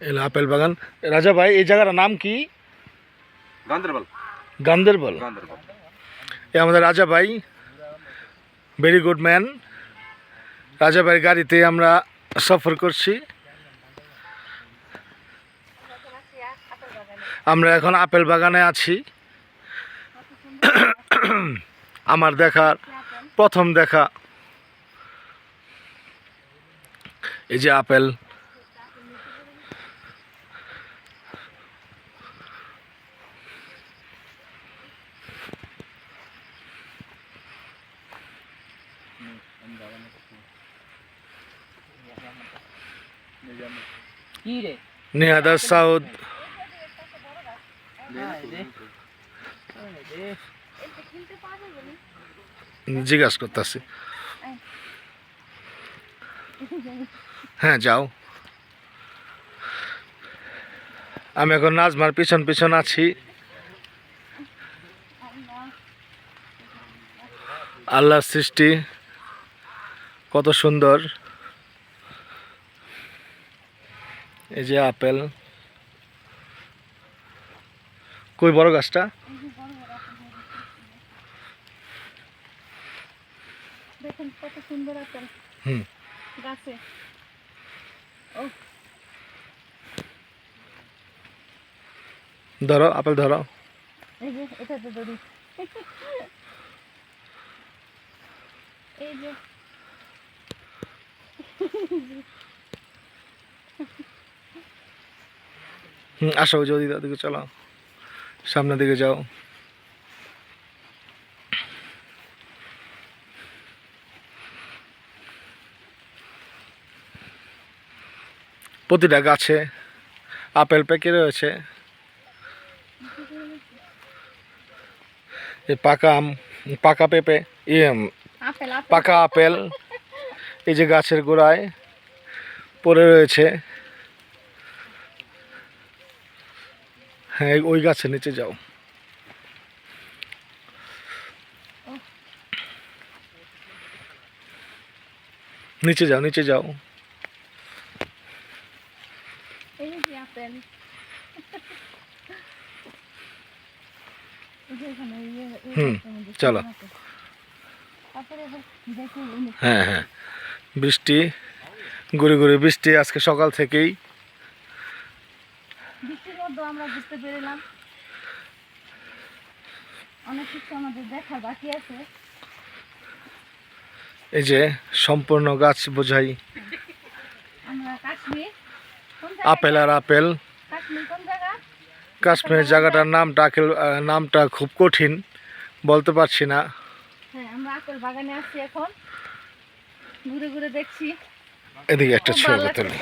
এলো আপেল বাগান। রাজা ভাই এই জায়গাটার নাম কি? গান্দরবাল গান্দেরবল এ আমাদের রাজা ভাই ভেরি গুড ম্যান রাজা ভাইয়ের গাড়িতে আমরা সফর করছি। আমরা এখন আপেল বাগানে আছি। আমার দেখার প্রথম দেখা। এই যে আপেল। কি রে নিহাদা সাউদ। জিজ্ঞাসা করতেছি। হ্যাঁ যাও। আমি এখন নাজমার পিছন পিছন আছি। আল্লাহ সৃষ্টি। কত সুন্দর। এই যে আপেল। কই বড় গাছটা? দেখুন কত সুন্দর আপেল হুম। গাছে। ধরো আপেল ধরো। এই যে এটা তো ধরি। এই যে আসো যদি দিকে চলো। সামনের দিকে যাও। প্রতিটা গাছে আপেল পেকে রয়েছে। পাকা আম পাকা পেঁপে ইয়ে পাকা আপেল। এই যে গাছের গোড়ায় পড়ে রয়েছে। হ্যাঁ ওই গাছের নিচে যাও। নিচে যাও নিচে যাও। হুম, চলো। হ্যাঁ হ্যাঁ। বৃষ্টি গুড়ি গুড়ি বৃষ্টি আজকে সকাল থেকেই। আমরা ঘুরতে বেরোলাম অনেক কিছু আমাদের দেখার বাকি আছে। এই যে সম্পূর্ণ গাছ বোঝাই। আপেল আর আপেল। কাশ্মীর কোন জায়গা? কাশ্মীর জায়গাটার নামটা আকেল- নামটা খুব কঠিন বলতে পারছি না। হ্যাঁ আমরা আপেল বাগানে আছি এখন। ঘুরে ঘুরে দেখছি। এদিকে একটা ছবি তুলি।